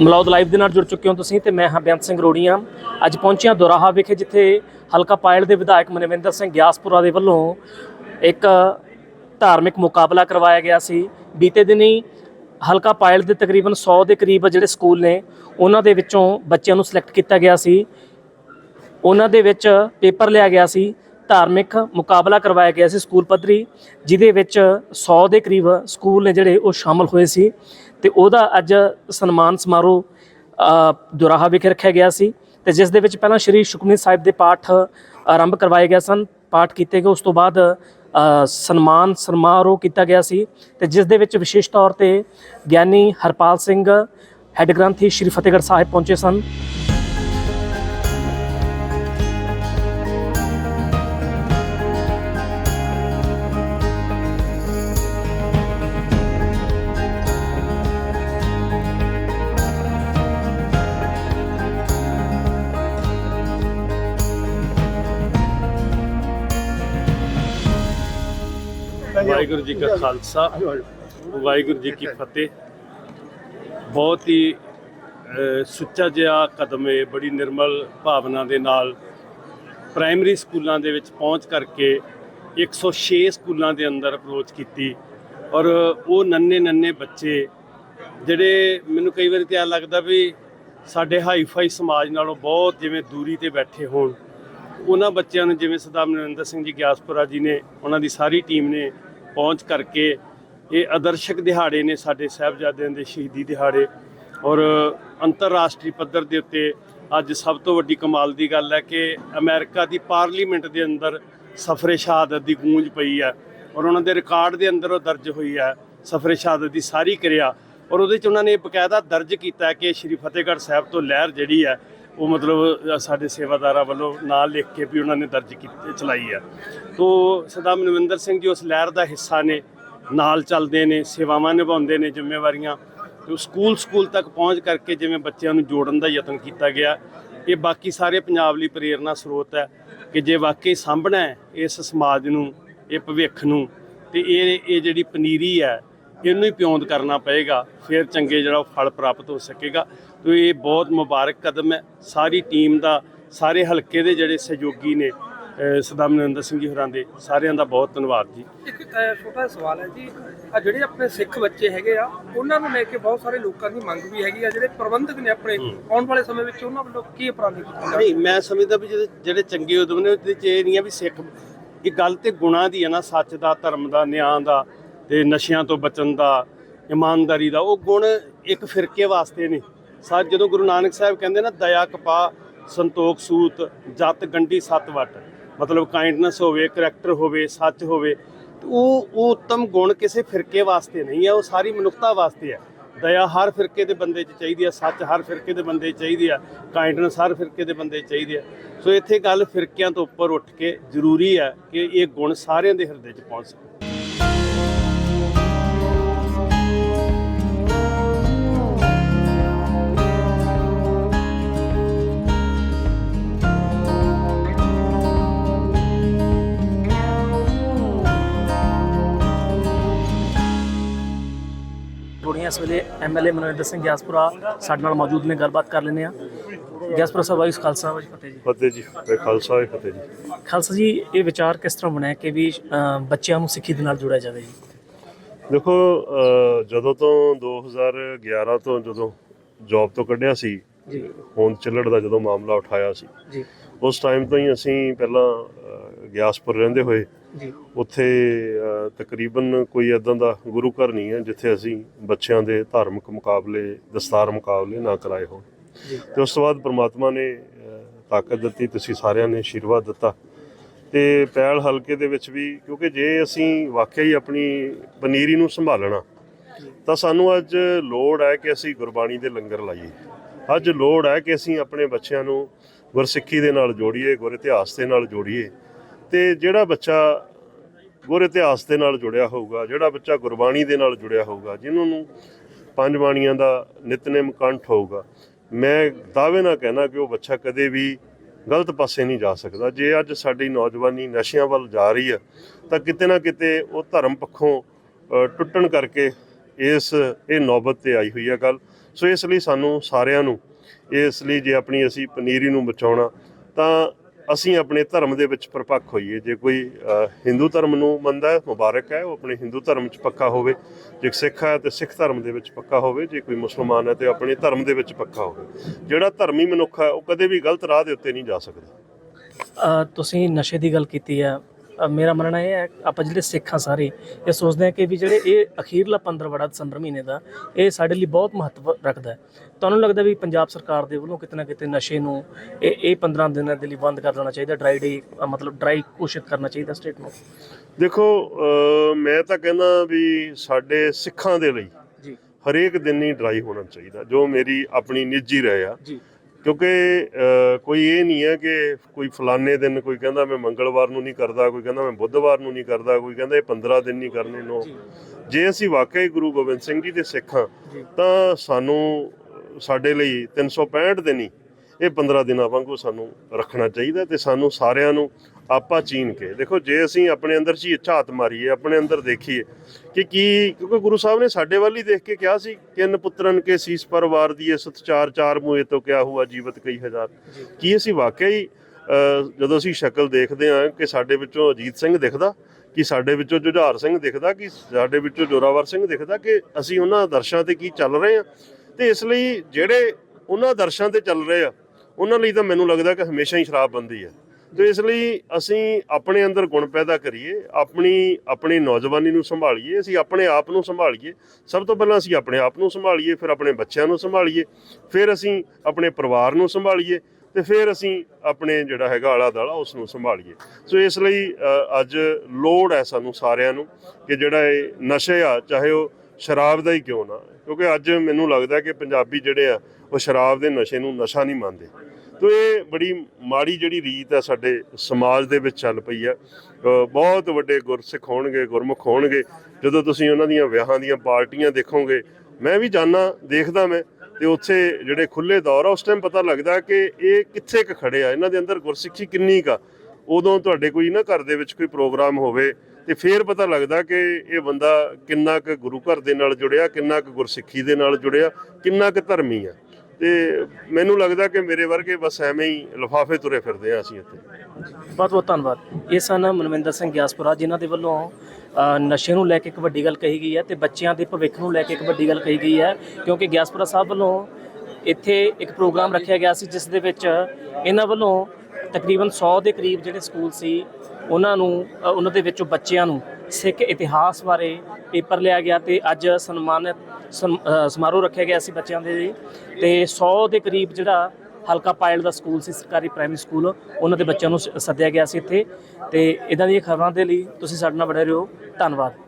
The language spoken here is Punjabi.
ਮਲੌਦ ਲਾਈਵ ਦੇ ਨਾਲ ਜੁੜ ਚੁੱਕੇ ਹੋ ਤੁਸੀਂ ਤੇ ਮੈਂ ਹਾਂ ਬੇਅੰਤ ਸਿੰਘ ਰੋੜੀਆਂ। ਅੱਜ ਪਹੁੰਚਿਆ ਦੁਰਾਹਾ ਵਿਖੇ ਜਿੱਥੇ ਹਲਕਾ ਪਾਇਲ ਦੇ ਵਿਧਾਇਕ ਮਨਵਿੰਦਰ ਸਿੰਘ ਗਿਆਸਪੁਰਾ ਦੇ ਵੱਲੋਂ ਇੱਕ ਧਾਰਮਿਕ ਮੁਕਾਬਲਾ ਕਰਵਾਇਆ ਗਿਆ ਸੀ। ਬੀਤੇ ਦਿਨੀ ਹਲਕਾ ਪਾਇਲ ਦੇ ਤਕਰੀਬਨ 100 ਦੇ ਕਰੀਬ ਜਿਹੜੇ ਸਕੂਲ ਨੇ, ਉਹਨਾਂ ਦੇ ਵਿੱਚੋਂ ਬੱਚਿਆਂ ਨੂੰ ਸਿਲੈਕਟ ਕੀਤਾ ਗਿਆ ਸੀ। ਉਹਨਾਂ ਦੇ ਵਿੱਚ ਪੇਪਰ ਲਿਆ ਗਿਆ ਸੀ। ਧਾਰਮਿਕ ਮੁਕਾਬਲਾ ਕਰਵਾਇਆ ਗਿਆ ਸੀ ਸਕੂਲ ਪੱਧਰੀ, ਜਿਹਦੇ ਵਿੱਚ 100 ਦੇ ਕਰੀਬ ਸਕੂਲ ਨੇ ਜਿਹੜੇ ਉਹ ਸ਼ਾਮਲ ਹੋਏ ਸੀ ਤੇ ਉਹਦਾ ਅੱਜ ਸਨਮਾਨ ਸਮਾਰੋਹ ਦੁਰਾਹਾ ਵਿਖੇ ਰੱਖਿਆ ਗਿਆ ਸੀ ਤੇ ਜਿਸ ਦੇ ਵਿੱਚ ਪਹਿਲਾਂ ਸ਼੍ਰੀ ਸੁਖਮਨੀ ਸਾਹਿਬ ਦੇ ਪਾਠ ਆਰੰਭ ਕਰਵਾਏ ਗਏ ਸਨ, ਪਾਠ ਕੀਤੇ ਗਏ, ਉਸ ਤੋਂ ਬਾਅਦ ਸਨਮਾਨ ਸਮਾਰੋਹ ਕੀਤਾ ਗਿਆ ਸੀ ਤੇ ਜਿਸ ਦੇ ਵਿੱਚ ਵਿਸ਼ੇਸ਼ ਤੌਰ ਤੇ ਗਿਆਨੀ ਹਰਪਾਲ ਸਿੰਘ, ਹੈੱਡ ਗ੍ਰੰਥੀ ਸ਼੍ਰੀ ਫਤਿਹਗੜ੍ਹ ਸਾਹਿਬ ਪਹੁੰਚੇ ਸਨ। ਵਾਹਿਗੁਰੂ ਜੀ ਕਾ ਖਾਲਸਾ। ਵਾਹਿਗੁਰੂ ਜੀ ਕੀ ਫਤਿਹ। ਬਹੁਤ ਹੀ ਸੁੱਚਾ ਜਿਹਾ ਕਦਮ ਹੈ ਬੜੀ ਨਿਰਮਲ ਭਾਵਨਾ ਦੇ ਨਾਲ ਪ੍ਰਾਇਮਰੀ ਸਕੂਲਾਂ ਦੇ ਵਿੱਚ ਪਹੁੰਚ ਕਰਕੇ 106 ਸਕੂਲਾਂ ਦੇ ਅੰਦਰ ਅਪਰੋਚ ਕੀਤੀ ਔਰ ਉਹ ਨੰਨੇ ਨੰਨੇ ਬੱਚੇ ਜਿਹੜੇ ਮੈਨੂੰ ਕਈ ਵਾਰੀ ਤੇ ਐਂ ਲੱਗਦਾ ਵੀ ਸਾਡੇ ਹਾਈ-ਫਾਈ ਸਮਾਜ ਨਾਲੋਂ ਬਹੁਤ ਜਿਵੇਂ ਦੂਰੀ ਤੇ ਬੈਠੇ ਹੋਣ। ਉਹਨਾਂ ਬੱਚਿਆਂ ਨੂੰ ਜਿਵੇਂ ਸਰਦਾਰ ਮਨਿੰਦਰ ਸਿੰਘ ਜੀ ਗਿਆਸਪੁਰਾ ਜੀ ਨੇ ਉਹਨਾਂ ਦੀ ਸਾਰੀ ਟੀਮ ਨੇ ਪਹੁੰਚ ਕਰਕੇ ਇਹ ਆਦਰਸ਼ਕ ਦਿਹਾੜੇ ਨੇ ਸਾਡੇ ਸਾਹਿਬਜ਼ਾਦਿਆਂ ਦੇ ਸ਼ਹੀਦੀ ਦਿਹਾੜੇ ਔਰ ਅੰਤਰਰਾਸ਼ਟਰੀ ਪੱਧਰ ਦੇ ਉੱਤੇ ਅੱਜ ਸਭ ਤੋਂ ਵੱਡੀ ਕਮਾਲ ਦੀ ਗੱਲ ਹੈ ਕਿ ਅਮਰੀਕਾ ਦੀ ਪਾਰਲੀਮੈਂਟ ਦੇ ਅੰਦਰ ਸਫਰੇ ਸ਼ਹਾਦਤ ਦੀ ਗੂੰਜ ਪਈ ਹੈ ਔਰ ਉਹਨਾਂ ਦੇ ਰਿਕਾਰਡ ਦੇ ਅੰਦਰ ਉਹ ਦਰਜ ਹੋਈ ਹੈ ਸਫਰੇ ਸ਼ਹਾਦਤ ਦੀ ਸਾਰੀ ਕਿਰਿਆ ਔਰ ਉਹਦੇ ਚ ਉਹਨਾਂ ਨੇ ਬਕਾਇਦਾ ਦਰਜ ਕੀਤਾ ਕਿ ਸ਼੍ਰੀ ਫਤਿਹਗੜ੍ਹ ਸਾਹਿਬ ਤੋਂ ਲਹਿਰ ਜਿਹੜੀ ਹੈ ਉਹ ਮਤਲਬ ਸਾਡੇ ਸੇਵਾਦਾਰਾਂ ਵੱਲੋਂ ਨਾਲ ਲਿਖ ਕੇ ਵੀ ਉਹਨਾਂ ਨੇ ਦਰਜ ਕੀਤੀ ਚਲਾਈ ਆ। ਤੋ ਸਰਦਾਰ ਮਨਵਿੰਦਰ ਸਿੰਘ ਜੀ ਉਸ ਲਹਿਰ ਦਾ ਹਿੱਸਾ ਨੇ, ਨਾਲ ਚੱਲਦੇ ਨੇ, ਸੇਵਾਵਾਂ ਨਿਭਾਉਂਦੇ ਨੇ ਜ਼ਿੰਮੇਵਾਰੀਆਂ। ਤੇ ਸਕੂਲ ਸਕੂਲ ਤੱਕ ਪਹੁੰਚ ਕਰਕੇ ਜਿਵੇਂ ਬੱਚਿਆਂ ਨੂੰ ਜੋੜਨ ਦਾ ਯਤਨ ਕੀਤਾ ਗਿਆ। ਇਹ ਬਾਕੀ ਸਾਰੇ ਪੰਜਾਬ ਲਈ ਪ੍ਰੇਰਨਾ ਸਰੋਤ ਹੈ ਕਿ ਜੇ ਵਾਕਈ ਸਾਂਭਣਾ ਹੈ ਇਸ ਸਮਾਜ ਨੂੰ, ਇਹ ਭਵਿੱਖ ਨੂੰ, ਤੇ ਇਹ ਇਹ ਜਿਹੜੀ ਪਨੀਰੀ ਹੈ, ਇਹਨੂੰ ਹੀ ਪਿਉਂਦ ਕਰਨਾ ਪਏਗਾ। ਫਿਰ ਚੰਗੇ ਜਿਹੜਾ ਉਹ ਫਲ ਪ੍ਰਾਪਤ ਹੋ ਸਕੇਗਾ। ਤੇ ਇਹ ਬਹੁਤ ਮੁਬਾਰਕ ਕਦਮ ਹੈ। ਸਾਰੀ ਟੀਮ ਦਾ ਸਾਰੇ ਹਲਕੇ ਦੇ ਜਿਹੜੇ ਸਹਿਯੋਗੀ ਨੇ ਅਹ ਸਰਦਾਰ ਮਨਿੰਦਰ ਸਿੰਘ ਜੀ ਹੋਰਾਂ ਦੇ ਸਾਰਿਆਂ ਦਾ ਬਹੁਤ ਧੰਨਵਾਦ ਜੀ। ਇੱਕ ਛੋਟਾ ਜਿਹਾ ਸਵਾਲ ਹੈ ਜੀ। ਆ ਜਿਹੜੇ ਆਪਣੇ ਸਿੱਖ ਬੱਚੇ ਹੈਗੇ ਆ ਉਹਨਾਂ ਨੂੰ ਲੈ ਕੇ ਬਹੁਤ ਸਾਰੇ ਲੋਕਾਂ ਦੀ ਮੰਗ ਵੀ ਹੈਗੀ ਆ। ਜਿਹੜੇ ਪ੍ਰਬੰਧਕ ਨੇ ਆਪਣੇ ਆਉਣ ਵਾਲੇ ਸਮੇਂ ਵਿੱਚ ਉਹਨਾਂ ਵੱਲੋਂ ਕੀ ਉਪਰਾਲੇ ਕੀਤੇ ਨਹੀਂ ਮੈਂ ਸਮਝਦਾ ਵੀ ਜਿਹੜੇ ਜਿਹੜੇ ਚੰਗੇ ਉਦਮ ਨੇ ਉਹਦੇ ਚ ਇਹ ਨਹੀਂ ਆ ਵੀ ਸਿੱਖ ਇਹ ਗੱਲ ਤੇ ਗੁਣਾਂ ਦੀ ਹੈ ਨਾ ਸੱਚ ਦਾ ਧਰਮ ਦਾ ਨਿਆਂ ਦਾ ਤੇ ਨਸ਼ਿਆਂ ਤੋਂ ਬਚਣ ਦਾ ਇਮਾਨਦਾਰੀ ਦਾ ਉਹ ਗੁਣ ਇੱਕ ਫਿਰਕੇ ਵਾਸਤੇ ਨੇ। ਸਾ ਜਦੋਂ ਗੁਰੂ ਨਾਨਕ ਸਾਹਿਬ ਕਹਿੰਦੇ ਨਾ, ਦਇਆ ਕਪਾ ਸੰਤੋਖ ਸੂਤ, ਜਤ ਗੰਢੀ ਸਤ ਵਟ। ਮਤਲਬ ਕਾਈਂਡਨੈਸ ਹੋਵੇ ਕਰੈਕਟਰ ਹੋਵੇ, ਸੱਚ ਹੋਵੇ, ਤੇ ਉਹ ਉਹ ਉੱਤਮ ਗੁਣ ਕਿਸੇ ਫਿਰਕੇ ਵਾਸਤੇ ਨਹੀਂ ਹੈ ਉਹ ਸਾਰੀ ਮਨੁੱਖਤਾ ਵਾਸਤੇ ਹੈ ਦਇਆ ਹਰ ਫਿਰਕੇ ਦੇ ਬੰਦੇ 'ਚ ਚਾਹੀਦੀ ਹੈ ਸੱਚ ਹਰ ਫਿਰਕੇ ਦੇ ਬੰਦੇ 'ਚ ਚਾਹੀਦੀ ਆ ਕਾਈਂਡਨੈਸ ਹਰ ਫਿਰਕੇ ਦੇ ਬੰਦੇ 'ਚ ਚਾਹੀਦੀ ਹੈ ਸੋ ਇੱਥੇ ਗੱਲ ਫਿਰਕਿਆਂ ਤੋਂ ਉੱਪਰ ਉੱਠ ਕੇ ਜ਼ਰੂਰੀ ਹੈ ਕਿ ਇਹ ਗੁਣ ਸਾਰਿਆਂ ਦੇ ਹਿਰਦੇ 'ਚ ਪਹੁੰਚ ਸਕਣ। ਜੁੜੀਆਂ ਇਸ ਵੇਲੇ ਐਮਐਲਏ ਮਨੋਜਿੰਦਰ ਸਿੰਘ ਗਿਆਸਪੁਰਾ ਸਾਡੇ ਨਾਲ ਮੌਜੂਦ ਨੇ ਗੱਲਬਾਤ ਕਰ ਲੈਂਦੇ ਆ ਗਿਆਸਪੁਰਾ ਸਾਹਿਬ ਵਾਹਿਗੁਰੂ ਖਾਲਸਾ ਵਾਹਿਗੁਰੂ ਫਤਿਹ ਜੀ। ਫਤਿਹ ਜੀ ਵਾਹਿ ਖਾਲਸਾ ਵਾਹਿ ਫਤਿਹ ਜੀ। ਖਾਲਸਾ ਜੀ ਇਹ ਵਿਚਾਰ ਕਿਸ ਤਰ੍ਹਾਂ ਬਣਿਆ ਕਿ ਵੀ ਬੱਚਿਆਂ ਨੂੰ ਸਿੱਖੀ ਦੇ ਨਾਲ ਜੋੜਿਆ ਜਾਵੇ ਜੀ? ਦੇਖੋ ਜਦੋਂ ਤੋਂ 2011 ਤੋਂ ਜਦੋਂ ਜੌਬ ਤੋਂ ਕੱਢਿਆ ਸੀ ਜੀ। ਹੋਂਦ ਚੱਲੜ ਦਾ ਜਦੋਂ ਮਾਮਲਾ ਉਠਾਇਆ ਸੀ ਜੀ। ਉਸ ਟਾਈਮ ਤੋਂ ਹੀ ਅਸੀਂ ਪਹਿਲਾਂ ਗਿਆਸਪੁਰ ਰਹਿੰਦੇ ਹੋਏ ਜੀ। ਉੱਥੇ ਤਕਰੀਬਨ ਕੋਈ ਇਦਾਂ ਦਾ ਗੁਰੂ ਘਰ ਨਹੀਂ ਹੈ ਜਿੱਥੇ ਅਸੀਂ ਬੱਚਿਆਂ ਦੇ ਧਾਰਮਿਕ ਮੁਕਾਬਲੇ ਦਸਤਾਰ ਮੁਕਾਬਲੇ ਨਾ ਕਰਾਏ ਹੋਣ। ਤੇ ਉਸ ਤੋਂ ਬਾਅਦ ਪ੍ਰਮਾਤਮਾ ਨੇ ਤਾਕਤ ਦਿੱਤੀ ਤੁਸੀਂ ਸਾਰਿਆਂ ਨੇ ਆਸ਼ੀਰਵਾਦ ਦਿੱਤਾ। ਤੇ ਪੈਲ ਹਲਕੇ ਦੇ ਵਿੱਚ ਵੀ ਕਿਉਂਕਿ ਜੇ ਅਸੀਂ ਵਾਕਿਆ ਹੀ ਆਪਣੀ ਪਨੀਰੀ ਨੂੰ ਸੰਭਾਲਣਾ ਤਾਂ ਸਾਨੂੰ ਅੱਜ ਲੋੜ ਹੈ ਕਿ ਅਸੀਂ ਗੁਰਬਾਣੀ ਦੇ ਲੰਗਰ ਲਾਈਏ। ਅੱਜ ਲੋੜ ਹੈ ਕਿ ਅਸੀਂ ਆਪਣੇ ਬੱਚਿਆਂ ਨੂੰ ਗੁਰਸਿੱਖੀ ਦੇ ਨਾਲ ਜੋੜੀਏ ਗੁਰ ਇਤਿਹਾਸ ਦੇ ਨਾਲ ਜੋੜੀਏ। ਤੇ ਜਿਹੜਾ ਬੱਚਾ ਗੁਰ ਇਤਿਹਾਸ ਦੇ ਨਾਲ ਜੁੜਿਆ ਹੋਊਗਾ, ਜਿਹੜਾ ਬੱਚਾ ਗੁਰਬਾਣੀ ਦੇ ਨਾਲ ਜੁੜਿਆ ਹੋਊਗਾ, ਜਿਨ੍ਹਾਂ ਨੂੰ ਪੰਜ ਬਾਣੀਆਂ ਦਾ ਨਿਤਨੇਮ ਕੰਠ ਹੋਊਗਾ, ਮੈਂ ਦਾਅਵੇ ਨਾਲ ਕਹਿਣਾ ਕਿ ਉਹ ਬੱਚਾ ਕਦੇ ਵੀ ਗਲਤ ਪਾਸੇ ਨਹੀਂ ਜਾ ਸਕਦਾ। ਜੇ ਅੱਜ ਸਾਡੀ ਨੌਜਵਾਨੀ ਨਸ਼ਿਆਂ ਵੱਲ ਜਾ ਰਹੀ ਹੈ, ਤਾਂ ਕਿਤੇ ਨਾ ਕਿਤੇ ਉਹ ਧਰਮ ਪੱਖੋਂ ਟੁੱਟਣ ਕਰਕੇ ਇਸ, ਇਹ ਨੌਬਤ ਤੇ ਆਈ ਹੋਈ ਹੈ ਗੱਲ। ਸੋ ਇਸ ਲਈ ਸਾਨੂੰ ਸਾਰਿਆਂ ਨੂੰ, ਇਸ ਲਈ ਜੇ ਆਪਣੀ ਅਸੀਂ ਪਨੀਰੀ ਨੂੰ ਬਚਾਉਣਾ, ਤਾਂ ਅਸੀਂ ਆਪਣੇ ਧਰਮ ਦੇ ਵਿੱਚ ਪਰਪੱਕ ਹੋਈਏ। ਜੇ ਕੋਈ ਹਿੰਦੂ ਧਰਮ ਨੂੰ ਮੰਨਦਾ ਹੈ, ਮੁਬਾਰਕ ਹੈ, ਉਹ ਆਪਣੇ ਹਿੰਦੂ ਧਰਮ 'ਚ ਪੱਕਾ ਹੋਵੇ। ਜੇ ਸਿੱਖ ਹੈ, ਤੇ ਸਿੱਖ ਧਰਮ ਦੇ ਵਿੱਚ ਪੱਕਾ ਹੋਵੇ। ਜੇ ਕੋਈ ਮੁਸਲਮਾਨ ਹੈ, ਤੇ ਆਪਣੇ ਧਰਮ ਦੇ ਵਿੱਚ ਪੱਕਾ ਹੋਵੇ। ਜਿਹੜਾ ਧਰਮੀ ਮਨੁੱਖ ਹੈ, ਉਹ ਕਦੇ ਵੀ ਗਲਤ ਰਾਹ ਦੇ ਉੱਤੇ ਨਹੀਂ ਜਾ ਸਕਦਾ। ਤੁਸੀਂ ਨਸ਼ੇ ਦੀ ਗੱਲ ਕੀਤੀ ਹੈ। ਅ, ਮੇਰਾ ਮੰਨਣਾ ਇਹ ਹੈ ਆਪਾਂ ਜਿਹੜੇ ਸਿੱਖ ਹਾਂ ਸਾਰੇ ਇਹ ਸੋਚਦੇ ਹਾਂ ਕਿ ਵੀ ਜਿਹੜੇ ਇਹ ਅਖੀਰਲਾ 15 ਵੜਾ ਦਸੰਬਰ ਮਹੀਨੇ ਦਾ ਇਹ ਸਾਡੇ ਲਈ ਬਹੁਤ ਮਹੱਤਵ ਰੱਖਦਾ ਹੈ। ਤੁਹਾਨੂੰ ਲੱਗਦਾ ਵੀ ਪੰਜਾਬ ਸਰਕਾਰ ਦੇ ਵੱਲੋਂ ਕਿਤੇ ਨਾ ਕਿਤੇ ਨਸ਼ੇ ਨੂੰ ਇਹ ਇਹ 15 ਦਿਨਾਂ ਦੇ ਲਈ ਬੰਦ ਕਰ ਦੇਣਾ ਚਾਹੀਦਾ ਡਰਾਈ ਡੇ ਮਤਲਬ ਡਰਾਈ ਘੋਸ਼ਿਤ ਕਰਨਾ ਚਾਹੀਦਾ ਸਟੇਟ ਨੂੰ? ਦੇਖੋ ਮੈਂ ਤਾਂ ਕਹਿੰਦਾ ਵੀ ਸਾਡੇ ਸਿੱਖਾਂ ਦੇ ਲਈ ਜੀ। ਹਰੇਕ ਦਿਨ ਹੀ ਡਰਾਈ ਹੋਣਾ ਚਾਹੀਦਾ ਜੋ ਮੇਰੀ ਆਪਣੀ ਨਿੱਜੀ ਰਾਏ ਆ। ਜੀ। ਕਿਉਂਕਿ ਕੋਈ ਇਹ ਨਹੀਂ ਹੈ ਕਿ ਕੋਈ ਫਲਾਣੇ ਦਿਨ ਕੋਈ ਕਹਿੰਦਾ ਮੈਂ ਮੰਗਲਵਾਰ ਨੂੰ ਨਹੀਂ ਕਰਦਾ ਕੋਈ ਕਹਿੰਦਾ ਮੈਂ ਬੁੱਧਵਾਰ ਨੂੰ ਨਹੀਂ ਕਰਦਾ ਕੋਈ ਕਹਿੰਦਾ ਇਹ 15 ਦਿਨ ਨਹੀਂ ਕਰਨੇ ਨੋ। ਜੀ। ਅਸੀਂ ਵਾਕਈ ਗੁਰੂ ਗੋਬਿੰਦ ਸਿੰਘ ਜੀ ਦੇ ਸਿੱਖ ਤਾਂ ਸਾਨੂੰ ਸਾਡੇ ਲਈ 365 ਦਿਨ ਹੀ ਇਹ 15 ਦਿਨਾਂ ਵਾਂਗੂ ਸਾਨੂੰ ਰੱਖਣਾ ਚਾਹੀਦਾ ਤੇ ਸਾਨੂੰ ਸਾਰਿਆਂ ਨੂੰ ਆਪਾ ਚੀਨ ਕੇ। ਦੇਖੋ ਜੇ ਅਸੀਂ ਆਪਣੇ ਅੰਦਰ ਚ ਝਾਤ ਮਾਰੀਏ ਆਪਣੇ ਅੰਦਰ ਦੇਖੀਏ ਕਿ ਕੀ ਕਿਉਂਕਿ ਗੁਰੂ ਸਾਹਿਬ ਨੇ ਸਾਡੇ ਵੱਲ ਹੀ ਦੇਖ ਕੇ ਕਿਹਾ ਸੀ ਕਿਨ ਪੁੱਤਰਨ ਕੇ ਸੀਸ ਪਰ ਵਾਰ ਦੀਏ ਸਤਚਾਰ ਚਾਰ ਮੂਏ ਤੋਂ ਕਿਆ ਹੁਆ ਜੀਵਤ ਕਈ ਹਜ਼ਾਰ। ਕੀ ਅਸੀਂ ਵਾਕਈ ਜਦੋਂ ਅਸੀਂ ਸ਼ਕਲ ਦੇਖਦੇ ਹਾਂ ਕਿ ਸਾਡੇ ਵਿੱਚੋਂ ਅਜੀਤ ਸਿੰਘ ਦਿਖਦਾ ਕਿ ਸਾਡੇ ਵਿੱਚੋਂ ਜੁਝਾਰ ਸਿੰਘ ਦਿਖਦਾ ਕਿ ਸਾਡੇ ਵਿੱਚੋਂ ਜੋਰਾਵਰ ਸਿੰਘ ਦਿਖਦਾ ਕਿ ਅਸੀਂ ਉਹਨਾਂ ਆਦਰਸ਼ਾਂ ਤੇ ਕੀ ਚੱਲ ਰਹੇ ਹਾਂ ਤੇ ਇਸ ਲਈ ਜਿਹੜੇ ਉਹਨਾਂ ਆਦਰਸ਼ਾਂ ਤੇ ਚੱਲ ਰਹੇ ਆ ਉਹਨਾਂ ਲਈ ਤਾਂ ਮੈਨੂੰ ਲੱਗਦਾ ਕਿ ਹਮੇਸ਼ਾ ਹੀ ਸ਼ਰਾਬਬੰਦੀ ਹੈ। ਤੇ ਇਸ ਲਈ ਅਸੀਂ ਆਪਣੇ ਅੰਦਰ ਗੁਣ ਪੈਦਾ ਕਰੀਏ, ਆਪਣੀ ਆਪਣੀ ਨੌਜਵਾਨੀ ਨੂੰ ਸੰਭਾਲੀਏ, ਅਸੀਂ ਆਪਣੇ ਆਪ ਨੂੰ ਸੰਭਾਲੀਏ। ਸਭ ਤੋਂ ਪਹਿਲਾਂ ਅਸੀਂ ਆਪਣੇ ਆਪ ਨੂੰ ਸੰਭਾਲੀਏ, ਫਿਰ ਆਪਣੇ ਬੱਚਿਆਂ ਨੂੰ ਸੰਭਾਲੀਏ, ਫਿਰ ਅਸੀਂ ਆਪਣੇ ਪਰਿਵਾਰ ਨੂੰ ਸੰਭਾਲੀਏ ਤੇ ਫਿਰ ਅਸੀਂ ਆਪਣੇ ਜਿਹੜਾ ਹੈਗਾ ਆਲਾ ਦਾਲਾ ਉਸ ਨੂੰ ਸੰਭਾਲੀਏ। ਸੋ ਇਸ ਲਈ ਅੱਜ ਲੋੜ ਹੈ ਸਾਨੂੰ ਸਾਰਿਆਂ ਨੂੰ ਕਿ ਜਿਹੜਾ ਇਹ ਨਸ਼ੇ ਆ, ਚਾਹੇ ਉਹ ਸ਼ਰਾਬ ਦਾ ਹੀ ਕਿਉਂ ਨਾ? ਕਿਉਂਕਿ ਅੱਜ ਮੈਨੂੰ ਲੱਗਦਾ ਕਿ ਪੰਜਾਬੀ ਜਿਹੜੇ ਆ, ਉਹ ਸ਼ਰਾਬ ਦੇ ਨਸ਼ੇ ਨੂੰ ਨਸ਼ਾ ਨਹੀਂ ਮੰਨਦੇ। ਤੋ ਇਹ ਬੜੀ ਮਾੜੀ ਜਿਹੜੀ ਰੀਤ ਆ ਸਾਡੇ ਸਮਾਜ ਦੇ ਵਿੱਚ ਚੱਲ ਪਈ ਆ। ਬਹੁਤ ਵੱਡੇ ਗੁਰਸਿੱਖ ਹੋਣਗੇ, ਗੁਰਮੁਖ ਹੋਣਗੇ। ਜਦੋਂ ਤੁਸੀਂ ਉਹਨਾਂ ਦੀਆਂ ਵਿਆਹਾਂ ਦੀਆਂ ਪਾਰਟੀਆਂ ਦੇਖੋਗੇ, ਮੈਂ ਵੀ ਜਾਣਾ ਦੇਖਦਾ ਮੈਂ। ਤੇ ਉੱਥੇ ਜਿਹੜੇ ਖੁੱਲੇ ਦੌਰ ਆ, ਉਸ ਟਾਈਮ ਪਤਾ ਲੱਗਦਾ ਕਿ ਇਹ ਕਿੱਥੇ ਕ ਖੜੇ ਆ। ਇਹਨਾਂ ਦੇ ਅੰਦਰ ਗੁਰਸਿੱਖੀ ਕਿੰਨੀ ਕਾ ਉਦੋਂ ਤੁਹਾਡੇ ਕੋਈ ਨਾ ਘਰ ਦੇ ਵਿੱਚ ਕੋਈ ਪ੍ਰੋਗਰਾਮ ਹੋਵੇ ਤੇ ਫੇਰ ਪਤਾ ਲੱਗਦਾ ਕਿ ਇਹ ਬੰਦਾ ਕਿੰਨਾ ਕੁ ਗੁਰੂ ਘਰ ਦੇ ਨਾਲ ਜੁੜਿਆ, ਕਿੰਨਾ ਕੁ ਗੁਰਸਿੱਖੀ ਦੇ ਨਾਲ ਜੁੜਿਆ, ਕਿੰਨਾ ਕੁ ਧਰਮੀ ਆ। ਤੇ ਮੈਨੂੰ ਲੱਗਦਾ ਕਿ ਮੇਰੇ ਵਰਗੇ ਬਸ ਐਵੇਂ ਹੀ ਲਿਫਾਫੇ ਤੁਰੇ ਫਿਰਦੇ ਆ ਅਸੀਂ ਇੱਥੇ। ਬਹੁਤ ਬਹੁਤ ਧੰਨਵਾਦ। ਇਹ ਸਨ ਮਨਵਿੰਦਰ ਸਿੰਘ ਗਿਆਸਪੁਰਾ, ਜਿਨ੍ਹਾਂ ਦੇ ਵੱਲੋਂ ਨਸ਼ੇ ਨੂੰ ਲੈ ਕੇ ਇੱਕ ਵੱਡੀ ਗੱਲ ਕਹੀ ਗਈ ਹੈ ਤੇ ਬੱਚਿਆਂ ਦੇ ਭਵਿੱਖ ਨੂੰ ਲੈ ਕੇ ਇੱਕ ਵੱਡੀ ਗੱਲ ਕਹੀ ਗਈ ਹੈ, ਕਿਉਂਕਿ ਗਿਆਸਪੁਰਾ ਸਾਹਿਬ ਵੱਲੋਂ ਇੱਥੇ ਇੱਕ ਪ੍ਰੋਗਰਾਮ ਰੱਖਿਆ ਗਿਆ ਸੀ, ਜਿਸ ਦੇ ਵਿੱਚ ਇਹਨਾਂ ਵੱਲੋਂ ਤਕਰੀਬਨ 100 ਦੇ ਕਰੀਬ ਜਿਹੜੇ ਸਕੂਲ ਸੀ ਉਹਨਾਂ ਨੂੰ ਉਹਨਾਂ ਦੇ ਵਿੱਚੋਂ ਬੱਚਿਆਂ ਨੂੰ ਸਿੱਖ ਇਤਿਹਾਸ ਬਾਰੇ ਪੇਪਰ ਲਿਆ ਗਿਆ ਤੇ ਅੱਜ ਸਨਮਾਨਿਤ ਸਮਾਰੋਹ ਰੱਖਿਆ ਗਿਆ ਸੀ ਬੱਚਿਆਂ ਦੇ ਲਈ ਤੇ 100 ਦੇ ਕਰੀਬ ਜਿਹੜਾ ਹਲਕਾ ਪਾਇਲ ਦਾ ਸਕੂਲ ਸੀ, ਸਰਕਾਰੀ ਪ੍ਰਾਇਮਰੀ ਸਕੂਲ, ਉਹਨਾਂ ਦੇ ਬੱਚਿਆਂ ਨੂੰ ਸ- ਸੱਦਿਆ ਗਿਆ ਸੀ ਇੱਥੇ ਤੇ ਇਦਾਂ ਦੀਆਂ ਖਬਰਾਂ ਦੇ ਲਈ ਤੁਸੀਂ ਸਾਡੇ ਨਾਲ ਬਣੇ ਰਹੋ, ਧੰਨਵਾਦ।